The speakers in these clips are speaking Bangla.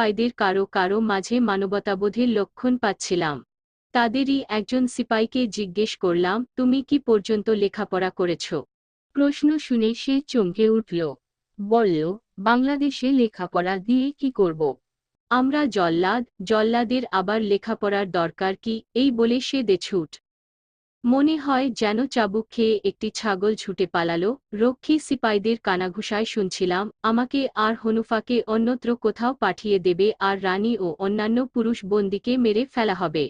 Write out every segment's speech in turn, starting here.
সিপাইদের কারও কারও মাঝে মানবতাবোধের লক্ষণ পাচ্ছিলাম। তাদেরই একজন সিপাইকে জিজ্ঞেস করলাম, তুমি কি পর্যন্ত লেখাপড়া করেছ? প্রশ্ন শুনে সে চমকে উঠল। বলল, বাংলাদেশে লেখাপড়া দিয়ে কি করব? আমরা জল্লাদ, জল্লাদের আবার লেখাপড়ার দরকার কি? এই বলে সে দেছুট। মনে হয় যেন চাবুক খেয়ে একটি ছাগল ছুটে পালালো। রক্ষী সিপাইদের কানাঘুষায় শুনছিলাম, আমাকে আর হনুফাকে অন্যত্র কোথাও পাঠিয়ে দেবে আর রানী ও অন্যান্য পুরুষ বন্দিকে মেরে ফেলা হবে।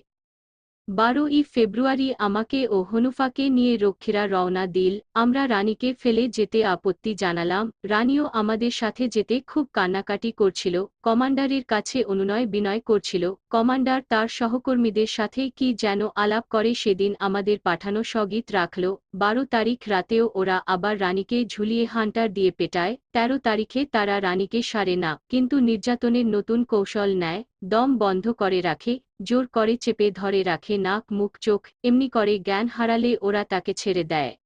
বারোই ফেব্রুয়ারি আমাকে ও হনুফাকে নিয়ে রক্ষীরা রওনা দিল। আমরা রানীকে ফেলে যেতে আপত্তি জানালাম। রানীও আমাদের সাথে যেতে খুব কান্নাকাটি করছিল। কমান্ডারের কাছে অনুনয় বিনয় করছিল। কমান্ডার তার সহকর্মীদের সাথে কি যেন আলাপ করে সেদিন আমাদের পাঠানো সগীত রাখল। বারো তারিখ রাতেও ওরা আবার রানীকে ঝুলিয়ে হান্টার দিয়ে পেটায়। তেরো তারিখে তারা রানীকে সারে না, কিন্তু নির্যাতনের নতুন কৌশল নেয়। দম বন্ধ করে রাখে, জোর করে চেপে ধরে রাখে নাক, মুখ, চোখ, এমনি করে জ্ঞান হারালে ওরা তাকে ছেড়ে দেয়।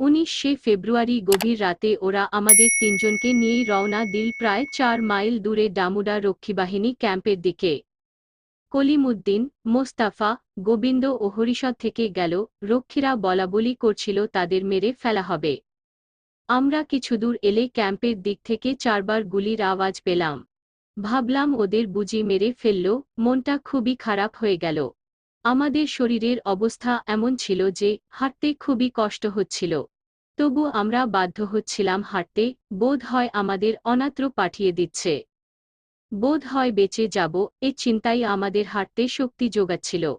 উনিশে ফেব্রুয়ারি গভীর রাতে ওরা আমাদের তিনজনকে নিয়েই রওনা দিল প্রায় চার মাইল দূরে ডামুডা রক্ষীবাহিনী ক্যাম্পের দিকে। কলিমুদ্দিন, মোস্তাফা, গোবিন্দ ও হরিষদ থেকে গেল, রক্ষীরা বলাবলি করছিল তাদের মেরে ফেলা হবে। আমরা কিছুদূর এলে ক্যাম্পের দিক থেকে চারবার গুলির আওয়াজ পেলাম। ভাবলাম ওদের বুঝি মেরে ফেলল, মনটা খুবই খারাপ হয়ে গেল। আমাদের শরীরের অবস্থা এমন ছিল যে, হাঁটতে খুবই কষ্ট হচ্ছিল। তবু আমরা বাধ্য হচ্ছিলাম হাঁটতে, বোধ হয় আমাদের অনাত্র পাঠিয়ে দিচ্ছে। বোধ হয় বেঁচে যাব, এ চিন্তাই আমাদের হাঁটতে শক্তি যোগাচ্ছিল।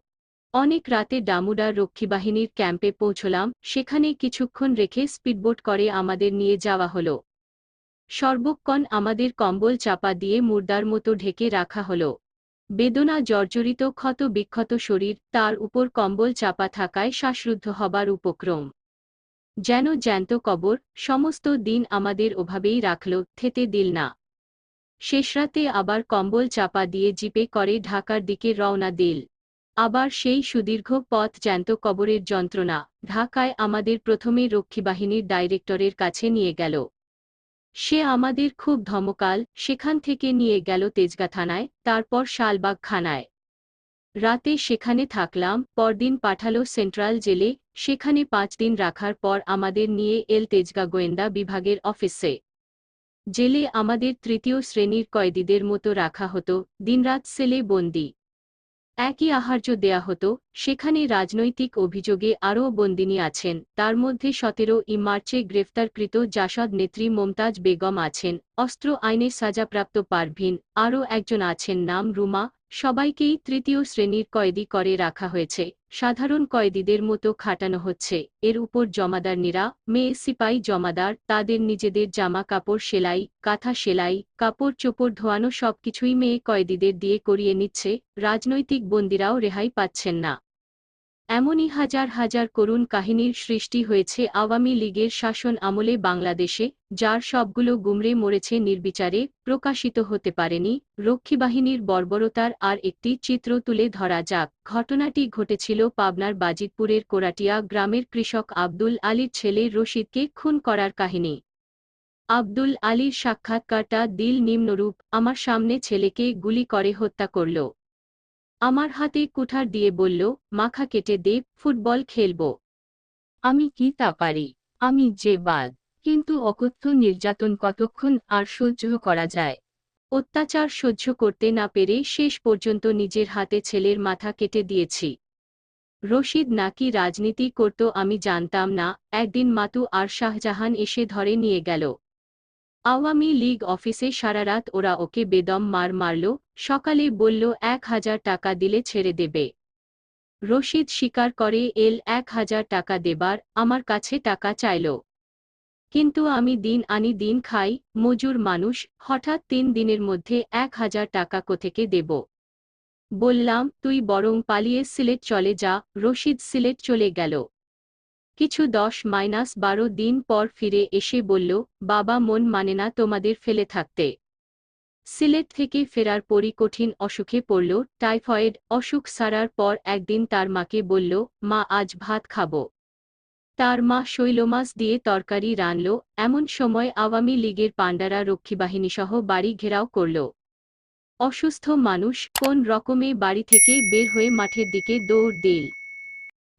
অনেক রাতে ডামুডার রক্ষীবাহিনীর ক্যাম্পে পৌঁছলাম, সেখানে কিছুক্ষণ রেখে স্পিডবোট করে আমাদের নিয়ে যাওয়া হলো। সর্বক্ষণ আমাদের কম্বল চাপা দিয়ে মুর্দার মতো ঢেকে রাখা হল। বেদনা জর্জরিত ক্ষত বিক্ষত শরীর, তার উপর কম্বল চাপা থাকায় শ্বাসরুদ্ধ হবার উপক্রম। যেন জ্যান্ত কবর, সমস্ত দিন আমাদের ওভাবেই রাখল, থেতে দিল না। শেষরাতে আবার কম্বল চাপা দিয়ে জিপে করে ঢাকার দিকে রওনা দিল। আবার সেই সুদীর্ঘ পথ জ্যান্ত কবরের যন্ত্রণা ঢাকায় আমাদের প্রথমে রক্ষীবাহিনীর ডাইরেক্টরের কাছে নিয়ে গেল। সে আমাদের খুব ধমকাল, সেখান থেকে নিয়ে গেল তেজগা থানায় তারপর শালবাগ খানায় রাতে সেখানে থাকলাম, পরদিন পাঠালো সেন্ট্রাল জেলে, সেখানে পাঁচ দিন রাখার পর আমাদের নিয়ে এল তেজগা গোয়েন্দা বিভাগের অফিসে। জেলে আমাদের তৃতীয় শ্রেণির কয়েদিদের মতো রাখা হতো, দিনরাত সেলে বন্দি। একই আহার্য দেয়া হতো, সেখানে রাজনৈতিক অভিযোগে আরও বন্দিনী আছেন, তার মধ্যে সতেরো ই মার্চে গ্রেফতারকৃত জাসদ নেত্রী মমতাজ বেগম আছেন, অস্ত্র আইনে সাজাপ্রাপ্ত পারভিন, আরও একজন আছেন নাম রুমা সবাইকেই তৃতীয় শ্রেণির কয়েদি করে রাখা হয়েছে। সাধারণ কয়েদিদের মতো খাটানো হচ্ছে। এর উপর জমাদারনীরা, মেয়ে সিপাই জমাদার, তাদের নিজেদের জামা কাপড় সেলাই, কাঁথা সেলাই, কাপড় চোপড় ধোয়ানো সবকিছুই মেয়ে কয়েদিদের দিয়ে করিয়ে নিচ্ছে। রাজনৈতিক বন্দিরাও রেহাই পাচ্ছেন না। এমনই হাজার হাজার করুণ কাহিনীর সৃষ্টি হয়েছে আওয়ামী লীগের শাসন আমলে বাংলাদেশে, যার সবগুলো গুমরে মরেছে নির্বিচারে, প্রকাশিত হতে পারেনি রক্ষীবাহিনীর বর্বরতার আর একটি চিত্র তুলে ধরা যাক। ঘটনাটি ঘটেছিল পাবনার বাজিতপুরের কোরাটিয়া গ্রামের কৃষক আব্দুল আলীর ছেলে রশিদকে খুন করার কাহিনী। আব্দুল আলীর সাক্ষাৎকারটা দিল নিম্নরূপ, আমার সামনে ছেলেকে গুলি করে হত্যা করল। আমার হাতে কুঠার দিয়ে বলল, মাখা কেটে দে, ফুটবল খেলব। আমি কি তা পারি? আমি যে বাদ। কিন্তু অকথ্য নির্যাতন কতক্ষণ আর সহ্য করা যায়? অত্যাচার সহ্য করতে না পেরে শেষ পর্যন্ত নিজের হাতে ছেলের মাথা কেটে দিয়েছি। রশিদ নাকি রাজনীতি করত আমি জানতাম না। একদিন মাতু আর শাহজাহান এসে ধরে নিয়ে গেল। আওয়ামী লীগ অফিসে সারারাত ওরা ওকে বেদম মার মারল, সকালে বলল, এক হাজার টাকা দিলে ছেড়ে দেবে। রশিদ স্বীকার করে, এল, এক হাজার টাকা দেবার, আমার কাছে টাকা চাইল। কিন্তু আমি দিন আনি দিন খাই, মজুর মানুষ, হঠাৎ তিন দিনের মধ্যে এক হাজার টাকা কোথেকে দেব? বললাম, তুই বরং পালিয়ে সিলেট চলে যা। রশিদ সিলেট চলে গেল। কিছু দশ মাইনাস বারো দিন পর ফিরে এসে বলল, বাবা, মন মানে না তোমাদের ফেলে থাকতে। সিলেট থেকে ফেরার পরই কঠিন অসুখে পড়ল, টাইফয়েড, অসুখ সারার পর একদিন তার মাকে বলল, মা, আজ ভাত খাব। তার মা শৈলমাস দিয়ে তরকারি রানল এমন সময় আওয়ামী লীগের পাণ্ডারা রক্ষীবাহিনীসহ বাড়ি ঘেরাও করল। অসুস্থ মানুষ কোন রকমে বাড়ি থেকে বের হয়ে মাঠের দিকে দৌড় দিল।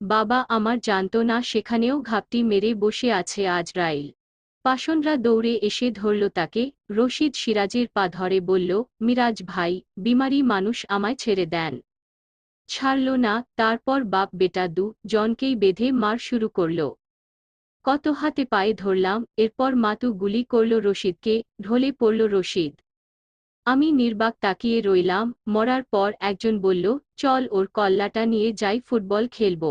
বাবা আমার জানত না, সেখানেও ঘাপটি মেরে বসে আছে আজ রাইল। পাষণরা দৌড়ে এসে ধরল তাকে, রশিদ সিরাজের পা ধরে বলল, মিরাজ ভাই, বিমারি মানুষ আমায় ছেড়ে দেন। ছাড়ল না, তারপর বাপ বেটা দু জনকেই বেঁধে মার শুরু করল। কত হাতে পায়ে ধরলাম, এরপর মাতু গুলি করল রশিদকে, ঢলে পড়ল রশিদ। আমি নির্বাক তাকিয়ে রইলাম, মরার পর একজন বলল, চল ওর কল্লাটা নিয়ে যাই ফুটবল খেলব।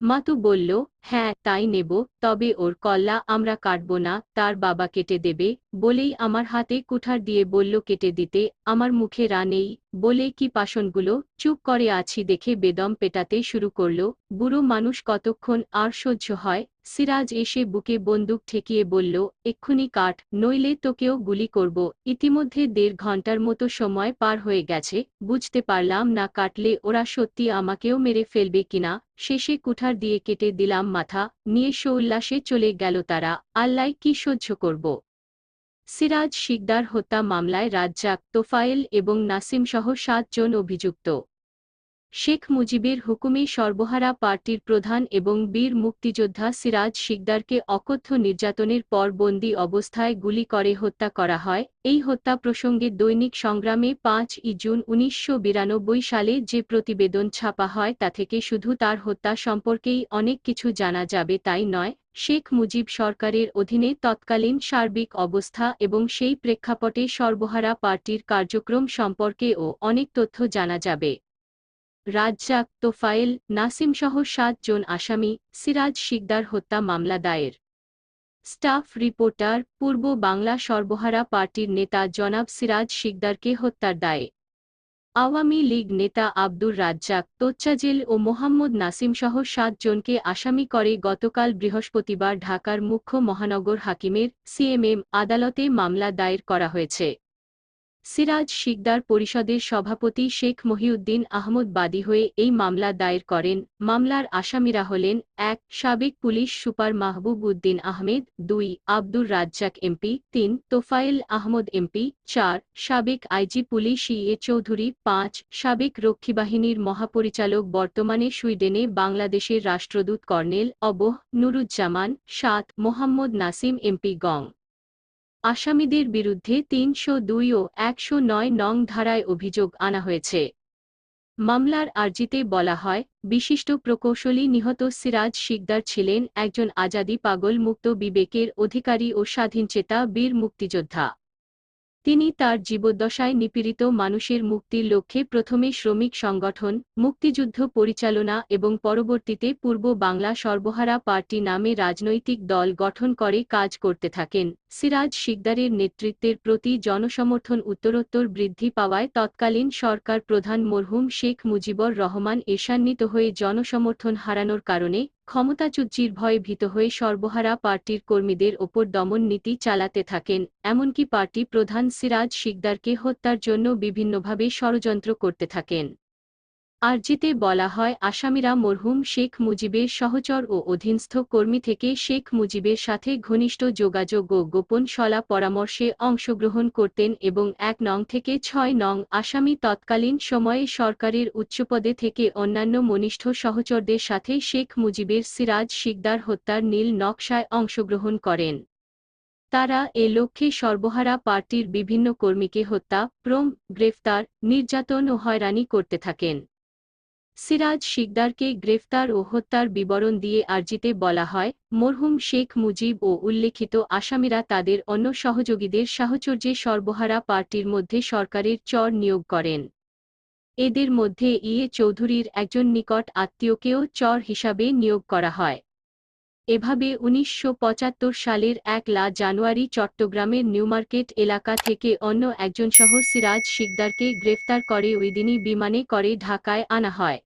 মাতু বলল হ্যাঁ তাই নেব, তবে ওর কল্লা আমরা কাটব না, তার বাবা কেটে দেবে, বলেই আমার হাতে কুঠার দিয়ে বলল কেটে দিতে, আমার মুখে রা নেই, বলে কি পাষণগুলো, চুপ করে আছি দেখে বেদম পেটাতে শুরু করল, বুড়ো মানুষ কতক্ষণ আর সহ্য হয়, সিরাজ এসে বুকে বন্দুক ঠেকিয়ে বলল, এক্ষুনি কাট, নইলে তোকেও গুলি করব, ইতিমধ্যে দেড় ঘণ্টার মতো সময় পার হয়ে গেছে, বুঝতে পারলাম না কাটলে ওরা সত্যি আমাকেও মেরে ফেলবে কিনা, শেষে কুঠার দিয়ে কেটে দিলাম মাথা নিয়ে সৌল্লাসে চলে গেল তারা, আল্লাহ কি সহ্য করব? সিরাজ শিকদার হত্যা মামলায় রাজ্জাক, তোফায়েল এবং নাসিমসহ সাতজন অভিযুক্ত। শেখ মুজিবের হুকুমে সর্বহারা পার্টির প্রধান এবং বীর মুক্তিযোদ্ধা সিরাজ শিকদারকে অকথ্য নির্যাতনের পর বন্দি অবস্থায় গুলি করে হত্যা করা হয়। এই হত্যা প্রসঙ্গে দৈনিক সংগ্রামে পাঁচ ই জুন উনিশশো বিরানব্বই সালে যে প্রতিবেদন ছাপা হয় তা থেকে শুধু তার হত্যা সম্পর্কেই অনেক কিছু জানা যাবে তাই নয়, শেখ মুজিব সরকারের অধীনে তৎকালীন সার্বিক অবস্থা এবং সেই প্রেক্ষাপটে সর্বহারা পার্টির কার্যক্রম সম্পর্কেও অনেক তথ্য জানা যাবে। রাজ্জাক তোফায়েল নাসিমসহ সাতজন আসামি সিরাজ শিকদার হত্যা মামলা দায়ের। স্টাফ রিপোর্টার, পূর্ব বাংলা সর্বহারা পার্টির নেতা জনাব সিরাজ শিকদারকে হত্যার দায়ে। আওয়ামী লীগ নেতা আব্দুর রাজ্জাক, তোচ্চাজেল ও মোহাম্মদ নাসিমসহ সাতজনকে আসামি করে গতকাল বৃহস্পতিবার ঢাকার মুখ্য মহানগর হাকিমের সিএমএম আদালতে মামলা দায়ের করা হয়েছে। সিরাজ শিকদার পরিষদের সভাপতি শেখ মহিউদ্দিন আহমদ বাদী হয়ে এই মামলা দায়ের করেন। মামলার আসামিরা হলেন এক সাবেক পুলিশ সুপার মাহবুব উদ্দিন আহমেদ, দুই আব্দুর রাজ্জাক এমপি, তিন তোফায়েল আহমদ এমপি, চার সাবেক আইজি পুলিশ ইএ চৌধুরী, পাঁচ সাবেক রক্ষীবাহিনীর মহাপরিচালক বর্তমানে সুইডেনে বাংলাদেশের রাষ্ট্রদূত কর্নেল অবহ নুরুজ্জামান, সাত মোহাম্মদ নাসিম এমপি গং। আসামিদের বিরুদ্ধে তিনশো দুই ও একশো নয় নং ধারায় অভিযোগ আনা হয়েছে। মামলার আর্জিতে বলা হয়, বিশিষ্ট প্রকৌশলী নিহত সিরাজ শিকদার ছিলেন একজন আজাদি পাগল মুক্ত বিবেকের অধিকারী ও স্বাধীনচেতা বীর মুক্তিযোদ্ধা। তিনি তার জীবদ্দশায় নিপীড়িত মানুষের মুক্তির লক্ষ্যে প্রথমে শ্রমিক সংগঠন, মুক্তিযুদ্ধ পরিচালনা এবং পরবর্তীতে পূর্ব বাংলা সর্বহারা পার্টি নামে রাজনৈতিক দল গঠন করে কাজ করতে থাকেন। সিরাজ শিকদারের নেতৃত্বের প্রতি জনসমর্থন উত্তরোত্তর বৃদ্ধি পাওয়ায় তৎকালীন সরকার প্রধান মরহুম শেখ মুজিবর রহমান এশান্বিত হয়ে জনসমর্থন হারানোর কারণে ক্ষমতাচ্যুতির ভয়ে ভীত হয়ে সর্বহারা পার্টির কর্মীদের ওপর দমন নীতি চালাতে থাকেন, এমনকি পার্টি প্রধান সিরাজ শিকদারকে হত্যার জন্য বিভিন্নভাবে ষড়যন্ত্র করতে থাকেন। আরজিতে বলা হয়, আসামিরা মরহুম শেখ মুজিবের সহচর ও অধীনস্থ কর্মী থেকে শেখ মুজিবের সাথে ঘনিষ্ঠ যোগাযোগ ও গোপন সলা পরামর্শে অংশগ্রহণ করতেন এবং এক নং থেকে ছয় নং আসামি তৎকালীন সময়ে সরকারের উচ্চপদে থেকে অন্যান্য মনিষ্ঠ সহচরদের সাথে শেখ মুজিবের সিরাজ শিকদার হত্যার নীল নকশায় অংশগ্রহণ করেন। তারা এ লক্ষ্যে সর্বহারা পার্টির বিভিন্ন কর্মীকে হত্যা, প্রম, গ্রেফতার, নির্যাতন ও হয়রানি করতে থাকেন। সিরাজ শিকদারকে গ্রেফতার ও হত্যার বিবরণ দিয়ে আর্জিতে বলা হয়, মরহুম শেখ মুজিব ও উল্লেখিত আসামিরা তাদের অন্য সহযোগীদের সাহচর্যে সর্বহারা পার্টির মধ্যে সরকারের চর নিয়োগ করেন। এদের মধ্যে ইয়ে চৌধুরীর একজন নিকট আত্মীয়কেও চর হিসাবে নিয়োগ করা হয়। এভাবে উনিশশো পঁচাত্তর সালের একলা জানুয়ারি চট্টগ্রামের নিউমার্কেট এলাকা থেকে অন্য একজনসহ সিরাজ শিকদারকে গ্রেফতার করে ওইদিনই বিমানে করে ঢাকায় আনা হয়।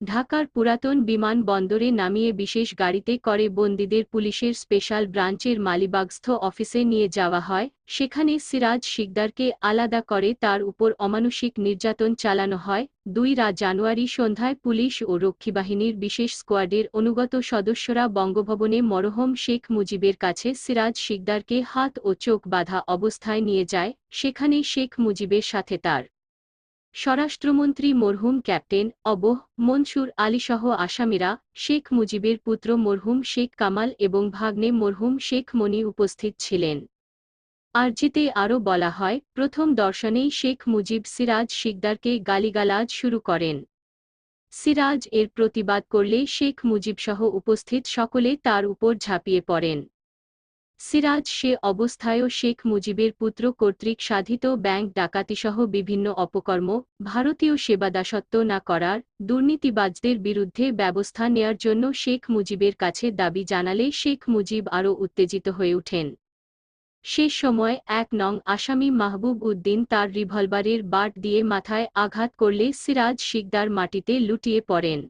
ঢাকার পুরাতন বিমানবন্দরে নামিয়ে বিশেষ গাড়িতে করে বন্দীদের পুলিশের স্পেশাল ব্রাঞ্চের মালিবাগস্থ অফিসে নিয়ে যাওয়া হয়, সেখানে সিরাজ শিকদারকে আলাদা করে তার উপর অমানুষিক নির্যাতন চালানো হয়। দুই রা জানুয়ারি সন্ধ্যায় পুলিশ ও রক্ষীবাহিনীর বিশেষ স্কোয়াডের অনুগত সদস্যরা বঙ্গভবনে মরহম শেখ মুজিবের কাছে সিরাজ শিকদারকে হাত ও চোখ বাঁধা অবস্থায় নিয়ে যায়, সেখানে শেখ মুজিবের সাথে তার স্বরাষ্ট্রমন্ত্রী মরহুম ক্যাপ্টেন অবহ মনসুর আলীসহ আসামিরা শেখ মুজিবের পুত্র মরহুম শেখ কামাল এবং ভাগ্নে মরহুম শেখ মনি উপস্থিত ছিলেন। আরজিতে আরও বলা হয়, প্রথম দর্শনেই শেখ মুজিব সিরাজ শিকদারকে গালিগালাজ শুরু করেন। সিরাজ এর প্রতিবাদ করলে শেখ মুজিবসহ উপস্থিত সকলে তার উপর ঝাঁপিয়ে পড়েন। সিরাজ সে অবস্থায়ও শেখ মুজিবের পুত্র কর্তৃক সাধিত ব্যাংক ডাকাতিসহ বিভিন্ন অপকর্ম, ভারতীয় সেবাদাসত্ব না করার দুর্নীতিবাজদের বিরুদ্ধে ব্যবস্থা নেয়ার জন্য শেখ মুজিবের কাছে দাবি জানালে শেখ মুজিব আরও উত্তেজিত হয়ে ওঠেন। সে সময় এক নং আসামি মাহবুব উদ্দিন তার রিভলভারের বাট দিয়ে মাথায় আঘাত করলে সিরাজ শিকদার মাটিতে লুটিয়ে পড়েন।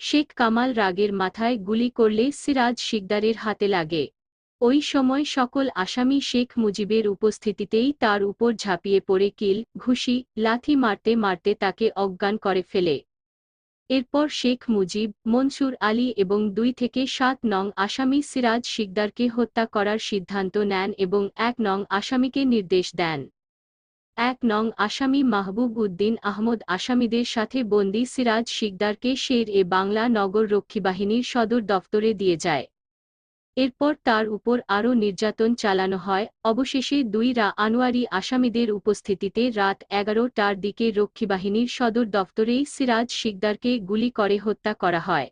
শেখ কামাল রাগের মাথায় গুলি করলে সিরাজ শিকদারের হাতে লাগে। ওই সময় সকল আসামি শেখ মুজিবের উপস্থিতিতেই তার উপর ঝাঁপিয়ে পড়ে কিল, ঘুষি, লাথি মারতে মারতে তাকে অজ্ঞান করে ফেলে। এরপর শেখ মুজিব, মনসুর আলী এবং দুই থেকে সাত নং আসামি সিরাজ শিকদারকে হত্যা করার সিদ্ধান্ত নেন এবং এক নং আসামিকে নির্দেশ দেন। এক নং আসামি মাহবুব উদ্দিন আহমদ আসামিদের সাথে বন্দি সিরাজ শিকদারকে শের এ বাংলা নগর রক্ষীবাহিনীর সদর দফতরে দিয়ে যায়। এরপর তার উপর আরও নির্যাতন চালানো হয়। অবশেষে দুই রা আনোয়ারি আসামিদের উপস্থিতিতে রাত এগারোটার দিকে রক্ষীবাহিনীর সদর দফতরেই সিরাজ শিকদারকে গুলি করে হত্যা করা হয়।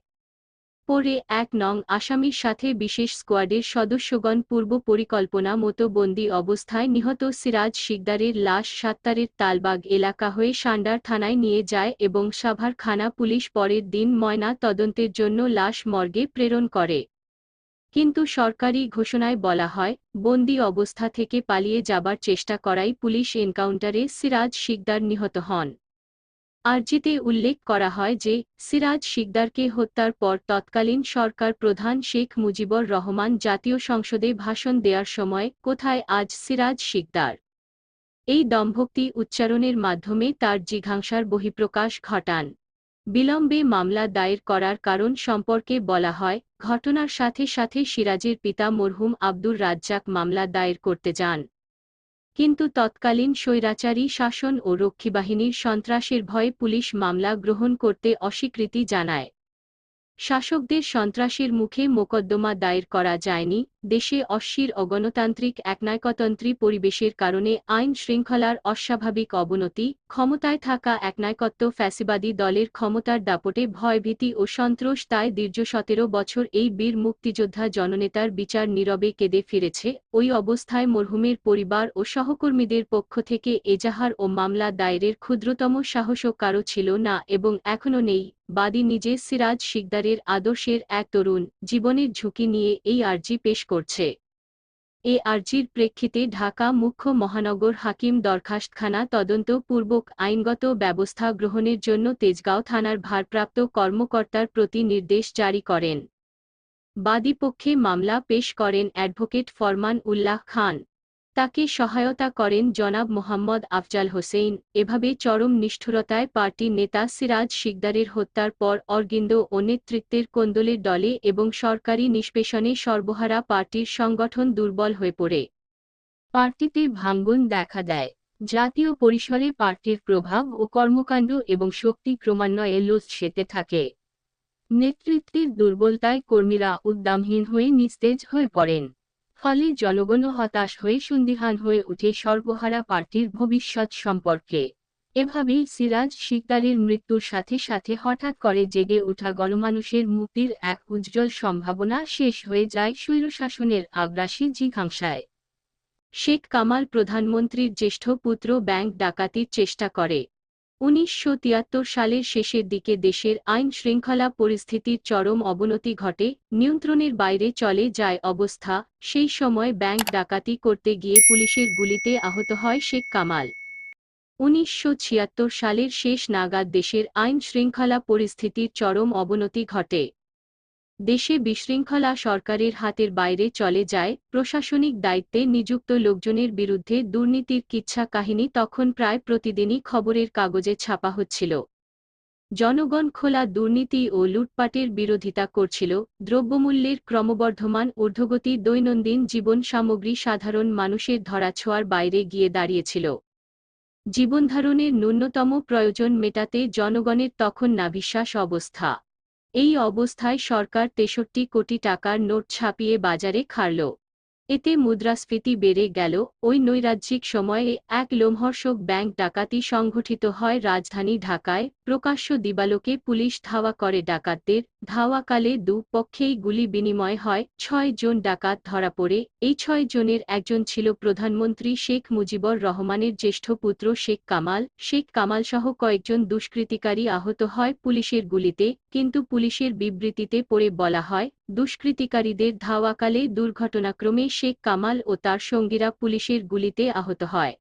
পরে এক নং আসামির সাথে বিশেষ স্কোয়াডের সদস্যগণ পূর্ব পরিকল্পনা মতো বন্দি অবস্থায় নিহত সিরাজ শিকদারের লাশ সাত্তারের তালবাগ এলাকা হয়ে সান্ডার থানায় নিয়ে যায় এবং সাভার খানা পুলিশ পরের দিন ময়না তদন্তের জন্য লাশ মর্গে প্রেরণ করে। কিন্তু সরকারি ঘোষণায় বলা হয়, বন্দি অবস্থা থেকে পালিয়ে যাবার চেষ্টা করাই পুলিশ এনকাউন্টারে সিরাজ শিকদার নিহত হন। আরজিতে উল্লেখ করা হয় যে, সিরাজ শিকদারকে হত্যার পর তৎকালীন সরকার প্রধান শেখ মুজিবর রহমান জাতীয় সংসদে ভাষণ দেওয়ার সময়, কোথায় আজ সিরাজ শিকদার? এই দম্ভক্তি উচ্চারণের মাধ্যমে তার জিঘাংসার বহিঃপ্রকাশ ঘটান। বিলম্বে মামলা দায়ের করার কারণ সম্পর্কে বলা হয়, ঘটনার সাথে সাথে সিরাজের পিতা মরহুম আব্দুর রাজ্জাক মামলা দায়ের করতে যান। কিন্তু তৎকালীন স্বৈরাচারী শাসন ও রক্ষীবাহিনীর সন্ত্রাসের ভয়ে পুলিশ মামলা গ্রহণ করতে অস্বীকৃতি জানায়। শাসকদের সন্ত্রাসের মুখে মোকদ্দমা দায়ের করা যায়নি, দেশে অশ্বির অগণতান্ত্রিক একনায়কতন্ত্রী পরিবেশের কারণে আইন শৃঙ্খলার অস্বাভাবিক অবনতি, ক্ষমতায় থাকা একনায়কত্ব ফ্যাসিবাদী দলের ক্ষমতার দাপটে ভয়ভীতি ও সন্ত্রাস তাই দীর্ঘ সতেরো বছর এই বীর মুক্তিযোদ্ধা জননেতার বিচার নীরবে কেঁদে ফিরেছে, ওই অবস্থায় মরহুমের পরিবার ও সহকর্মীদের পক্ষ থেকে এজাহার ও মামলা দায়েরের ক্ষুদ্রতম সাহসও কারও ছিল না এবং এখনও নেই। বাদী নিজে সিরাজ শিকদারের আদর্শের এক তরুণ, জীবনের ঝুঁকি নিয়ে এই আর্জি পেশ করছে। এ আর্জির প্রেক্ষিতে ঢাকা মুখ্য মহানগর হাকিম দরখাস্তখানা তদন্ত পূর্বক আইনগত ব্যবস্থা গ্রহণের জন্য তেজগাঁও থানার ভারপ্রাপ্ত কর্মকর্তার প্রতি নির্দেশ জারি করেন। বাদীপক্ষে মামলা পেশ করেন অ্যাডভোকেট ফরমান উল্লাহ খান। তাকে সহায়তা করেন জনাব মোহাম্মদ আফজাল হোসেন এভাবে চরম নিষ্ঠুরতায় পার্টির নেতা সিরাজ শিকদারের হত্যার পর অরগিন্দ ও নেতৃত্বের কোন্দলের দলে এবং সরকারি নিষ্পেষণে সর্বহারা পার্টির সংগঠন দুর্বল হয়ে পড়ে। পার্টিতে ভাঙ্গন দেখা দেয়। জাতীয় পরিসরে পার্টির প্রভাব ও কর্মকাণ্ড এবং শক্তি ক্রমান্বয়ে সেতে থাকে। নেতৃত্বের দুর্বলতায় কর্মীরা উদ্দামহীন হয়ে নিস্তেজ হয়ে পড়েন। ফলে জনগণ হতাশ হয়ে সন্দিহান হয়ে উঠে সর্বহারা পার্টির ভবিষ্যৎ সম্পর্কে। এভাবেই সিরাজ শিকদারের মৃত্যুর সাথে সাথে হঠাৎ করে জেগে ওঠা গণমানুষের মুক্তির এক উজ্জ্বল সম্ভাবনা শেষ হয়ে যায় স্বৈরশাসনের আগ্রাসী জিঘাংসায়। শেখ কামাল প্রধানমন্ত্রীর জ্যেষ্ঠ পুত্র ব্যাংক ডাকাতির চেষ্টা করে। উনিশশো তিয়াত্তর সালের শেষের দিকে দেশের আইন শৃঙ্খলা পরিস্থিতির চরম অবনতি ঘটে, নিয়ন্ত্রণের বাইরে চলে যায় অবস্থা, সেই সময় ব্যাংক ডাকাতি করতে গিয়ে পুলিশের গুলিতে আহত হয় শেখ কামাল। উনিশশো ছিয়াত্তর সালের শেষ নাগাদ দেশের আইন শৃঙ্খলা পরিস্থিতির চরম অবনতি ঘটে। দেশে বিশৃঙ্খলা সরকারের হাতের বাইরে চলে যায় প্রশাসনিক দায়িত্বে নিযুক্ত লোকজনের বিরুদ্ধে দুর্নীতির কিচ্ছা কাহিনী তখন প্রায় প্রতিদিনই খবরের কাগজে ছাপা হচ্ছিল। জনগণ খোলা দুর্নীতি ও লুটপাটের বিরোধিতা করছিল, দ্রব্যমূল্যের ক্রমবর্ধমান ঊর্ধ্বগতি দৈনন্দিন জীবন সামগ্রী সাধারণ মানুষের ধরাছোঁয়ার বাইরে গিয়ে দাঁড়িয়েছিল। জীবনধারণের ন্যূনতম প্রয়োজন মেটাতে জনগণের তখন নাভিশ্বাস অবস্থা। এই অবস্থায় সরকার তেষট্টি কোটি টাকার নোট ছাপিয়ে বাজারে খাড়ল। এতে মুদ্রাস্ফীতি বেড়ে গেল। ওই নৈরাজ্যিক সময়ে এক লোমহর্ষক ব্যাংক ডাকাতি সংঘটিত হয় রাজধানী ঢাকায়। প্রকাশ্য দিবালোকে পুলিশ ধাওয়া করে ডাকাতদের। ধাওয়াকালে দু পক্ষেই গুলি বিনিময় হয়, ছয় জন ডাকাত ধরা পড়ে। এই ছয় জনের একজন ছিল প্রধানমন্ত্রী শেখ মুজিবর রহমানের জ্যেষ্ঠ পুত্র শেখ কামাল। শেখ কামালসহ কয়েকজন দুষ্কৃতিকারী আহত হয় পুলিশের গুলিতে, কিন্তু পুলিশের বিবৃতিতে পড়ে বলা হয়, দুষ্কৃতিকারীদের ধাওয়াকালে দুর্ঘটনাক্রমে শেখ কামাল ও তার সঙ্গীরা পুলিশের গুলিতে আহত হয়।